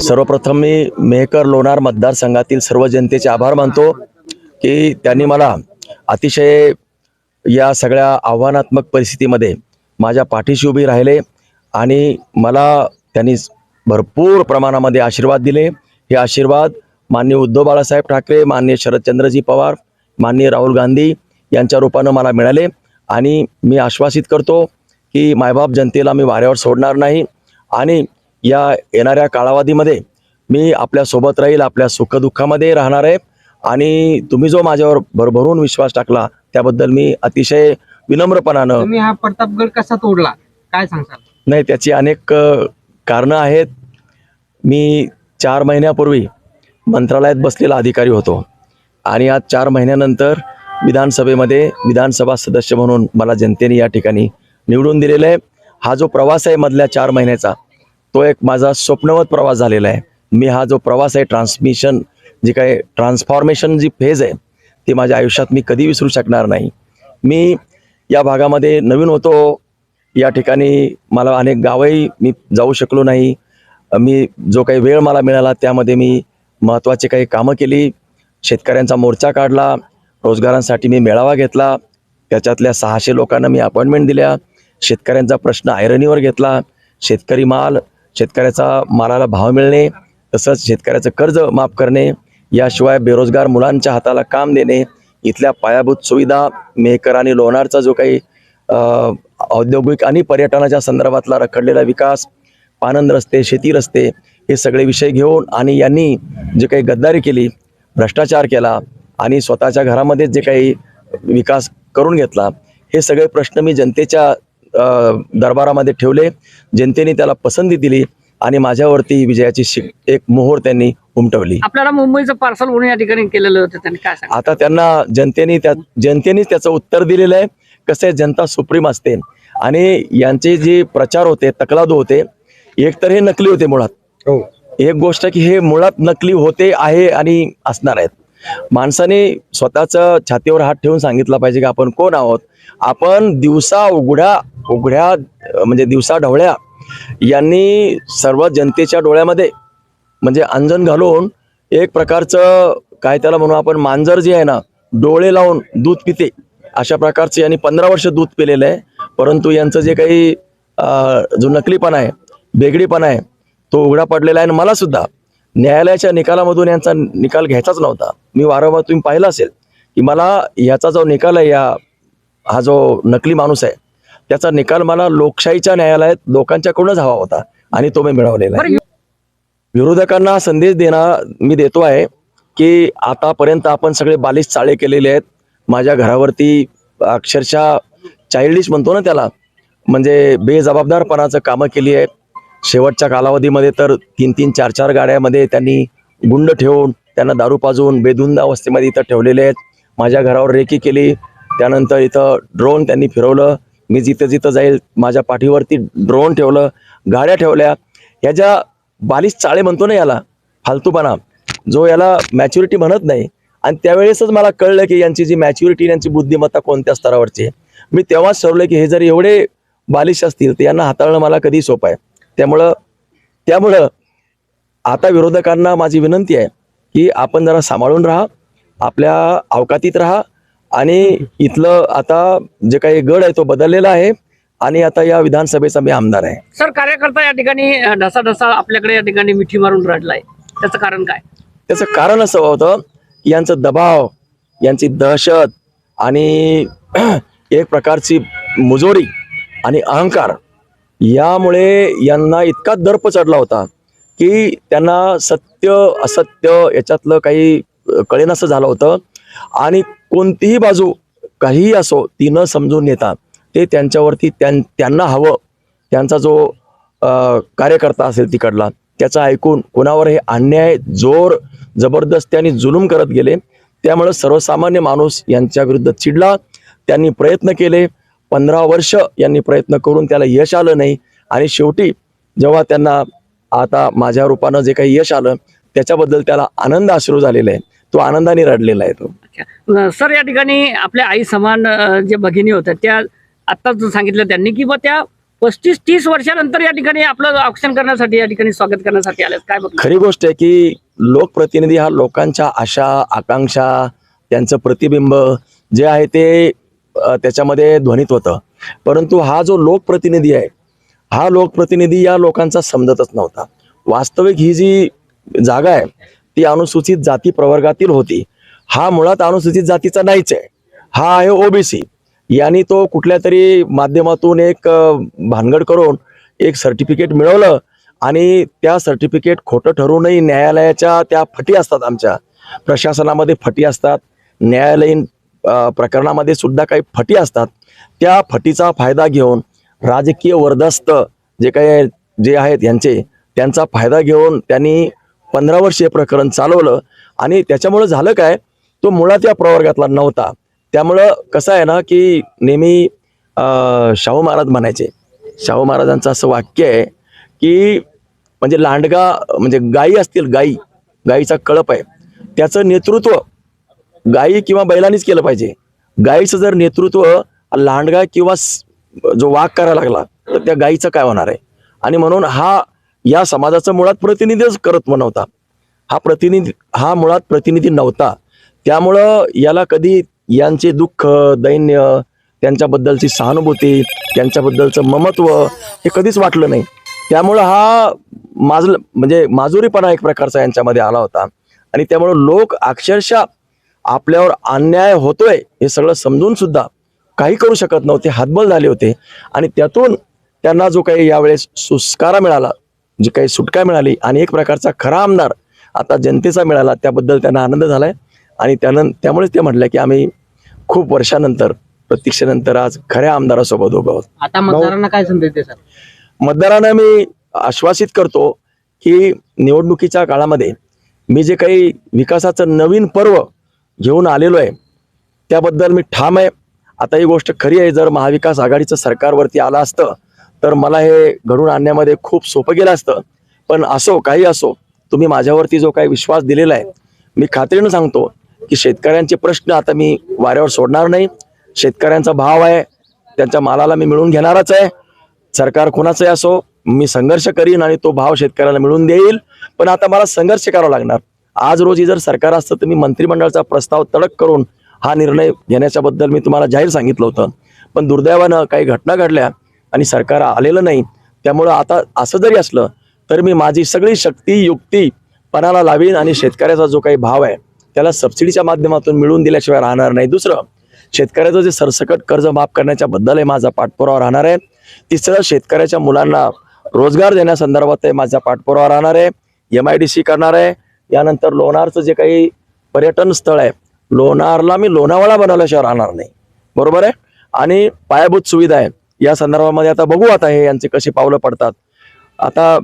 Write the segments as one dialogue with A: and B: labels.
A: सर्वप्रथम मी मेहकर लोणार मतदारसंघातील सर्व जनतेचे आभार मानतो की त्यांनी मला अतिशय या सगळ्या आव्हानात्मक परिस्थितीमध्ये माझ्या पाठीशी उभी राहिले आणि मला त्यांनी भरपूर प्रमाणामध्ये आशीर्वाद दिले. हे आशीर्वाद माननीय उद्धव बाळासाहेब ठाकरे माननीय शरदचंद्रजी पवार माननीय राहुल गांधी यांच्या रूपानं मला मिळाले आणि मी आश्वासित करतो की मायबाप जनतेला मी वाऱ्यावर सोडणार नाही आणि या येणाऱ्या कालावधीमध्ये मी आपल्यासोबत राहील आपल्या सुखदुःखामध्ये राहणार आहे. आणि तुम्ही जो माझ्यावर भरभरून विश्वास टाकला त्याबद्दल मी अतिशय विनम्रपणानं
B: तुम्ही हा प्रतापगड कसा तोडला? काय सांगसाल?
A: नाही त्याची अनेक कारणं आहेत. मी चार महिन्यापूर्वी मंत्रालयात बसलेला अधिकारी होतो. आणि आज चार महिन्यानंतर विधानसभेमध्ये विधानसभा सदस्य म्हणून मला जनतेने या ठिकाणी निवडून दिलेलं आहे. हा जो प्रवास आहे मधल्या चार महिन्याचा तो एक माझा स्वप्नवत प्रवास झालेला आहे. मी हा जो प्रवास आहे ट्रान्समिशन जी काय ट्रान्सफॉर्मेशन जी फेज आहे ती माझ्या आयुष्यात मी कधी विसरू शकणार नाही. मी या भागामध्ये नवीन होतो. या ठिकाणी मला अनेक गावही मी जाऊ शकलो नाही. मी जो काही वेळ मला मिळाला त्यामध्ये मी महत्त्वाची काही कामं केली. शेतकऱ्यांचा मोर्चा काढला. रोजगारांसाठी मी मेळावा घेतला. त्याच्यातल्या सहाशे लोकांना मी अपॉइंटमेंट दिल्या. शेतकऱ्यांचा प्रश्न आयरनीवर घेतला. शेतकरी माल शेतकऱ्याचा मालाला भाव मिळणे तसंच शेतकऱ्याचं कर्ज माफ करणे याशिवाय बेरोजगार मुलांच्या हाताला काम देणे इथल्या पायाभूत सुविधा मेहकर आणि लोणारचा जो काही औद्योगिक आणि पर्यटनाच्या संदर्भातला रखडलेला विकास पानंद रस्ते शेती रस्ते हे सगळे विषय घेऊन आणि यांनी जे काही गद्दारी केली भ्रष्टाचार केला आणि स्वतःच्या घरामध्येच जे काही विकास करून घेतला हे सगळे प्रश्न मी जनतेच्या दरबारामध्ये ठेवले. जनतेने त्याला पसंती दिली आणि माझ्यावरती विजयाची शिक एक मोहोर त्यांनी उमटवली.
B: आपल्याला मुंबईचं पार्सल म्हणून या ठिकाणी केलेलं होतं? त्यांनी काय सांग
A: आता त्यांना जनतेने त्या जनतेनेच त्याचं उत्तर दिलेलं आहे. कसं आहे जनता सुप्रीम असते. आणि यांचे जे प्रचार होते तकलादू होते एक तर हे नकली होते मुळात. एक गोष्ट की हे मुळात नकली होते आहे आणि असणार आहेत. माणसाने स्वतःचं छातीवर हात ठेवून सांगितलं पाहिजे की आपण कोण आहोत? आपण दिवसा उघड्या उघड्या म्हणजे दिवसा ढवळ्या यांनी सर्व जनतेच्या डोळ्यामध्ये म्हणजे अंजन घालून एक प्रकारचं काय त्याला म्हणू आपण मांजर जे आहे ना डोळे लावून दूध पिते. अशा प्रकारचे यांनी पंधरा वर्ष दूध पिलेलं आहे. परंतु यांचं जे काही जो नकलीपणा आहे बेगडीपणा आहे तो उघडा पडलेला आहे आणि मला सुद्धा न्यायालयाच्या निकालामधून यांचा निकाल घ्यायचाच नव्हता. मी वारंवार तुम्ही पाहिलं असेल की मला याचा जो निकाल आहे या हा जो नकली माणूस आहे त्याचा निकाल मला लोकशाहीच्या न्यायालयात लोकांच्याकडूनच हवा होता आणि तो मी मिळवलेला विरोधकांना संदेश देणार मी देतो आहे की आतापर्यंत आपण सगळे बालिश चाळे केलेले आहेत. माझ्या घरावरती अक्षरशः चाइल्डिश म्हणतो ना त्याला म्हणजे बेजबाबदारपणाचं कामं केली आहेत. शेवटच्या कालावधीमध्ये तर तीन तीन चार चार गाड्यामध्ये त्यांनी गुंड ठेवून त्यांना दारू पाजवून बेधुंद अवस्थेमध्ये इथं ठेवलेले आहेत. माझ्या घरावर रेकी केली. त्यानंतर इथं ड्रोन त्यांनी फिरवलं. मी जिथं जिथं जाईल माझ्या पाठीवरती ड्रोन ठेवलं. गाड्या ठेवल्या. ह्या ज्या बालिश चाळे म्हणतो ना याला फालतूपणा जो याला मॅच्युरिटी म्हणत नाही. आणि त्यावेळेसच मला कळलं की यांची जी मॅच्युरिटी यांची बुद्धिमत्ता कोणत्या स्तरावरची आहे. मी तेव्हाच ठरवलं की हे जर एवढे बालिश असतील तर यांना हाताळणं मला कधी सोपं आहे. त्यामुळं त्यामुळं आता विरोधकांना माझी विनंती आहे की आपण जरा सांभाळून राहा आपल्या अवकातीत राहा आणि इथलं आता जे काही गड आहे तो बदललेला आहे आणि आता या विधानसभेचा मी आमदार आहे.
B: सर कार्यकर्ता या ठिकाणी अं, ढसाढसा आपल्याकडे या ठिकाणी मिठी मारून रडलाय. त्याचं कारण काय?
A: त्याचं कारण असं होतं की यांचं दबाव यांची दहशत आणि एक प्रकारची मुजोरी आणि अहंकार यामुळे यांना इतका दर्प चढला होता की त्यांना सत्य असत्य याच्यातलं काही कळेनासं झालं होतं. आणि कोणतीही बाजू काहीही असो ती न समजून घेता ते त्यांच्यावरती त्यां त्यांना हवं त्यांचा जो कार्यकर्ता असेल तिकडला त्याचं ऐकून कोणावर हे अन्याय जोर जबरदस्ती आणि जुलूम करत गेले त्यामुळं सर्वसामान्य माणूस यांच्या विरुद्ध चिडला त्यांनी प्रयत्न केले पंधरा वर्ष यांनी प्रयत्न करून त्याला यश आलं नाही. आणि शेवटी जेव्हा त्यांना आता माझ्या रूपानं जे काही यश आलं त्याच्याबद्दल त्याला आनंद अश्रू झालेला आहे. तो आनंदाने रडलेला आहे तो.
B: सर या ठिकाणी आपल्या आई समान जे भगिनी होत्या त्या आत्ताच सांगितलं त्यांनी की त्या पस्तीस तीस वर्षानंतर या ठिकाणी आपलं औक्षण करण्यासाठी या ठिकाणी स्वागत करण्यासाठी आले काय
A: खरी गोष्ट आहे की लोकप्रतिनिधी हा लोकांच्या आशा आकांक्षा त्यांचं प्रतिबिंब जे आहे ते त्याच्यामध्ये ध्वनित होतं. परंतु हा जो लोकप्रतिनिधी आहे हा लोकप्रतिनिधी या लोकांचा समजतच नव्हता. वास्तविक ही जी जागा आहे ती अनुसूचित जाती प्रवर्गातील होती. हा मुळात अनुसूचित जातीचा नाहीच आहे. हा आहे ओबीसी यांनी तो कुठल्या तरी माध्यमातून एक भानगड करून एक सर्टिफिकेट मिळवलं आणि त्या सर्टिफिकेट खोटं ठरूनही न्यायालयाच्या त्या फटी असतात आमच्या. प्रशासनामध्ये फटी असतात. न्यायालयीन प्रकरणामध्ये सुद्धा काही फटी असतात. त्या फटीचा फायदा घेऊन राजकीय वर्धस्त जे काही जे आहेत यांचे त्यांचा फायदा घेऊन त्यांनी पंधरा वर्ष हे प्रकरण चालवलं आणि त्याच्यामुळं झालं काय? तो मुळात या प्रवर्गातला नव्हता. त्यामुळं कसं आहे ना की नेहमी शाहू महाराज म्हणायचे. शाहू महाराजांचं असं वाक्य आहे की म्हणजे लांडगा म्हणजे गायी असतील गायी गायीचा कळप आहे. त्याचं नेतृत्व गायी किंवा बैलांनीच केलं पाहिजे. गायीचं जर नेतृत्व लांडगा किंवा जो वाघ करायला लागला तर त्या गायीचं काय होणार आहे? आणि म्हणून हा या समाजाचं मुळात प्रतिनिधीच करत नव्हता. हा प्रतिनिधी हा मुळात प्रतिनिधी नव्हता. त्यामुळं याला कधी यांचे दुःख दैन्य त्यांच्याबद्दलची सहानुभूती त्यांच्याबद्दलचं ममत्व हे कधीच वाटलं नाही. त्यामुळं हा माजल म्हणजे माजुरीपणा एक प्रकारचा यांच्यामध्ये आला होता. आणि त्यामुळं लोक अक्षरशः आपल्यावर अन्याय होतोय हे सगळं समजून सुद्धा काही करू शकत नव्हते हातबल झाले होते. आणि त्यातून त्यांना जो काही यावेळेस सुस्कारा मिळाला जी काही सुटका मिळाली आणि एक प्रकारचा खरा आमदार आता जनतेचा मिळाला त्याबद्दल त्यांना आनंद झालाय. आणि त्यानं त्यामुळेच ते म्हटलं की आम्ही खूप वर्षानंतर प्रतीक्षेनंतर आज खऱ्या आमदारासोबत उभं आहोत.
B: आता मतदारांना काय संदेश
A: मतदारांना मी आश्वासित करतो की निवडणुकीच्या काळामध्ये मी जे काही विकासाचं नवीन पर्व घेऊन आलेलो आहे. त्याबद्दल मी ठाम आहे. आता ही गोष्ट खरी आहे. जर महाविकास आघाडीचं सरकारवरती आलं असतं तर मला हे घडून आणण्यामध्ये खूप सोपं गेलं असतं. पण असो काही असो तुम्ही माझ्यावरती जो काही विश्वास दिलेला आहे मी खात्रीनं सांगतो की शेतकऱ्यांचे प्रश्न आता मी वाऱ्यावर सोडणार नाही. शेतकऱ्यांचा भाव आहे. त्यांच्या मालाला मी मिळून घेणारच आहे. सरकार कोणाचंही असो मी संघर्ष करीन आणि तो भाव शेतकऱ्याला मिळून देईल. पण आता मला संघर्ष करावा लागणार. आज रोजी जर सरकार असतं तर मी मंत्रिमंडळाचा प्रस्ताव तडक करून हा निर्णय घेण्याच्या बद्दल मी तुम्हाला जाहीर सांगितलं होतं. पण दुर्दैवानं काही घटना घडल्या आणि सरकार आलेलं नाही. त्यामुळं आता असं जरी असलं तर मी माझी सगळी शक्ती युक्ती पणाला लावीन आणि शेतकऱ्याचा जो काही भाव आहे त्याला सबसिडीच्या माध्यमातून मिळवून दिल्याशिवाय राहणार नाही. दुसरं शेतकऱ्याचं जे सरसकट कर्ज माफ करण्याच्या बद्दल आहे माझा पाठपुरावा राहणार आहे. तिसरं शेतकऱ्याच्या मुलांना रोजगार देण्यासंदर्भात आहे माझा पाठपुरावा राहणार आहे. एम आय डी सी करणार आहे. यानंतर लोणारचं जे काही पर्यटन स्थळ आहे लोणारला मी लोणावळा बनवल्याशिवाय राहणार नाही. बरोबर आहे? आणि पायाभूत सुविधा आहे या संदर्भामध्ये आता बघू आता हे यांचे कशी पावलं पडतात. आता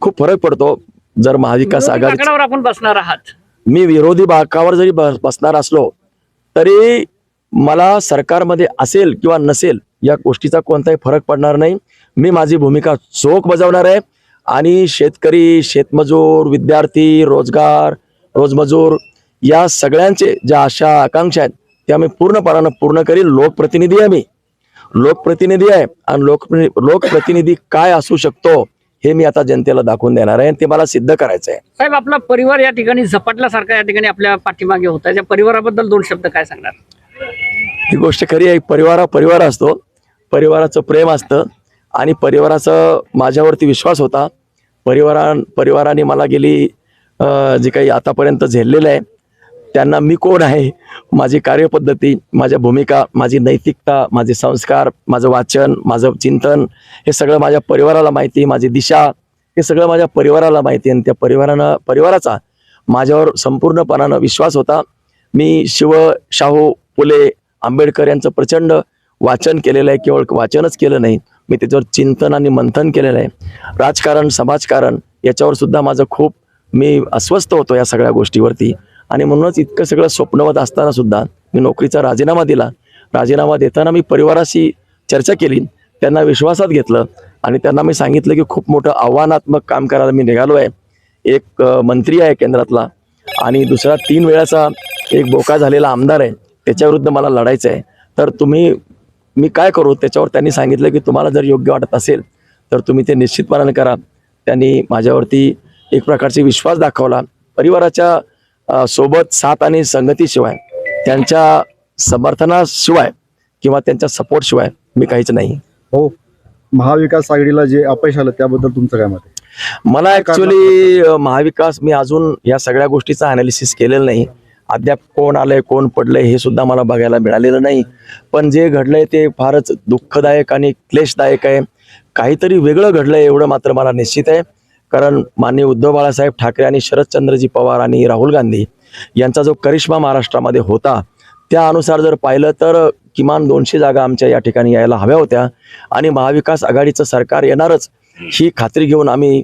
A: खूप फरक पडतो. जर महाविकास आघाडी
B: आपण बसणार आहात.
A: मी विरोधी बाकावर जरी बसणार असलो तरी मला सरकारमध्ये असेल किंवा नसेल या गोष्टीचा कोणताही फरक पडणार नाही. मी माझी भूमिका चोख बजावणार आहे. आणि शेतकरी शेतमजूर विद्यार्थी रोजगार रोजमजूर या सगळ्यांचे ज्या आशा आकांक्षा आहेत त्या मी पूर्णपणानं पूर्ण करील लोकप्रतिनिधी आहे मी लोकप्रतिनिधी आहे. आणि लोक लोकप्रतिनिधी काय असू शकतो हे मी आता जनतेला दाखवून देणार आहे. आणि ते मला सिद्ध करायचं आहे.
B: साहेब आपला परिवार या ठिकाणी झपाटल्यासारखा या ठिकाणी आपल्या पाठीमागे होता त्या परिवाराबद्दल दोन शब्द काय सांगणार?
A: ही गोष्ट खरी आहे. परिवार परिवार असतो. परिवाराचं प्रेम असतं. आणि परिवाराचं माझ्यावरती विश्वास होता. परिवारा परिवाराने मला गेली जे जी काही आतापर्यंत झेललेलं आहे त्यांना मी कोण आहे? माझी कार्यपद्धती माझ्या भूमिका माझी नैतिकता माझे संस्कार माझं वाचन माझं चिंतन हे सगळं माझ्या परिवाराला माहिती माझी दिशा हे सगळं माझ्या परिवाराला माहिती आणि त्या परिवारानं परिवाराचा माझ्यावर संपूर्णपणानं विश्वास होता. मी शिव शाहू फुले आंबेडकर यांचं प्रचंड वाचन केलेलं आहे. केवळ वाचनच केलं नाही. मी त्याच्यावर चिंतन आणि मंथन केलेलं आहे. राजकारण समाजकारण याच्यावर सुद्धा माझं खूप मी अस्वस्थ होतो या सगळ्या गोष्टीवरती. आणि म्हणूनच इतकं सगळं स्वप्नवत असताना सुद्धा मी नोकरीचा राजीनामा दिला. राजीनामा देताना मी परिवाराशी चर्चा केली. त्यांना विश्वासात घेतलं आणि त्यांना मी सांगितलं की खूप मोठं आव्हानात्मक काम करायला मी निघालो आहे. एक मंत्री आहे केंद्रातला आणि दुसरा तीन वेळाचा एक बोका झालेला आमदार आहे. त्याच्याविरुद्ध मला लढायचं आहे. तर तुम्ही मी काय करू? त्याच्यावर त्यांनी सांगितलं की तुम्हाला जर योग्य वाटत असेल तर तुम्ही ते निश्चितपणाने करा. त्यांनी माझ्यावरती एक प्रकारचे विश्वास दाखवला. परिवाराच्या सोबत साथ आणि संगतीशिवाय त्यांच्या समर्थनाशिवाय किंवा त्यांच्या सपोर्टशिवाय मी काहीच नाही.
C: हो. महाविकास आघाडीला जे अपयश आलं त्याबद्दल तुमचं काय मत आहे?
A: मला ऍक्च्युली महाविकास मी अजून या सगळ्या गोष्टीचा अनालिसिस केलेलं नाही. अद्याप कोण आलंय कोण पडलंय हे सुद्धा मला बघायला मिळालेलं नाही. पण जे घडलंय ते फारच दुःखदायक आणि क्लेशदायक आहे. काहीतरी वेगळं घडलंय एवढं मात्र मला निश्चित आहे. कारण माननीय उद्धव बाळासाहेब ठाकरे आणि शरदचंद्रजी पवार आणि राहुल गांधी यांचा जो करिश्मा महाराष्ट्रामध्ये होता त्या अनुसार जर पाहिलं तर किमान दोनशे जागा आमच्या या ठिकाणी यायला हव्या होत्या आणि महाविकास आघाडीचं सरकार येणारच ही खात्री घेऊन आम्ही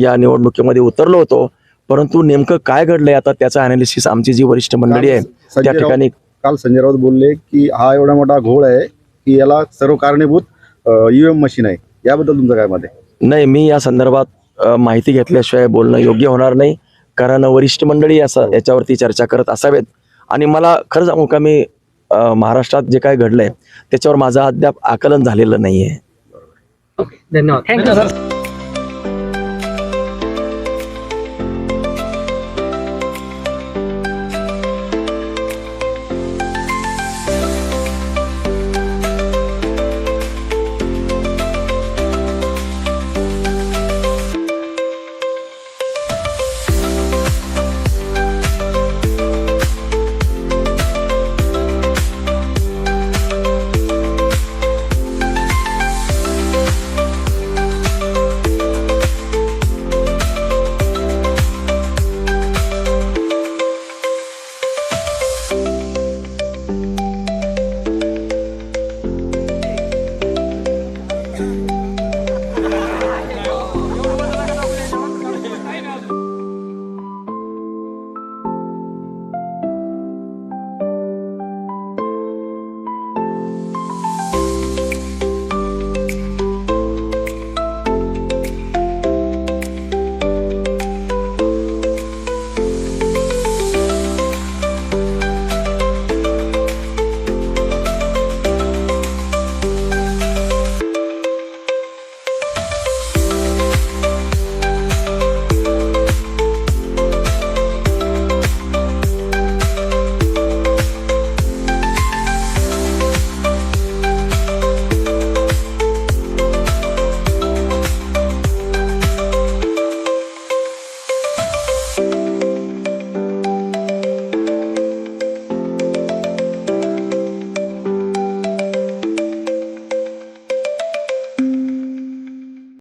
A: या निवडणुकीमध्ये उतरलो होतो. परंतु नेमकं काय घडलंय आता त्याचं अनालिसिस आमची जी वरिष्ठ मंडळी आहे त्या ठिकाणी
C: काल संजय राऊत बोलले की हा एवढा मोठा घोळ आहे की याला सर्व कारणीभूत ईव्हीएम मशीन आहे. याबद्दल तुमचं काय मत आहे?
A: नाही मी या संदर्भात माहिती घेतल्याशिवाय बोलणं योग्य होणार नाही. कारण वरिष्ठ मंडळी असं याच्यावरती चर्चा करत असावेत. आणि मला खरं सांगू का मी महाराष्ट्रात जे काय घडलंय त्याच्यावर माझं अद्याप आकलन झालेलं नाही आहे
B: ओके धन्यवाद थँक्यू सर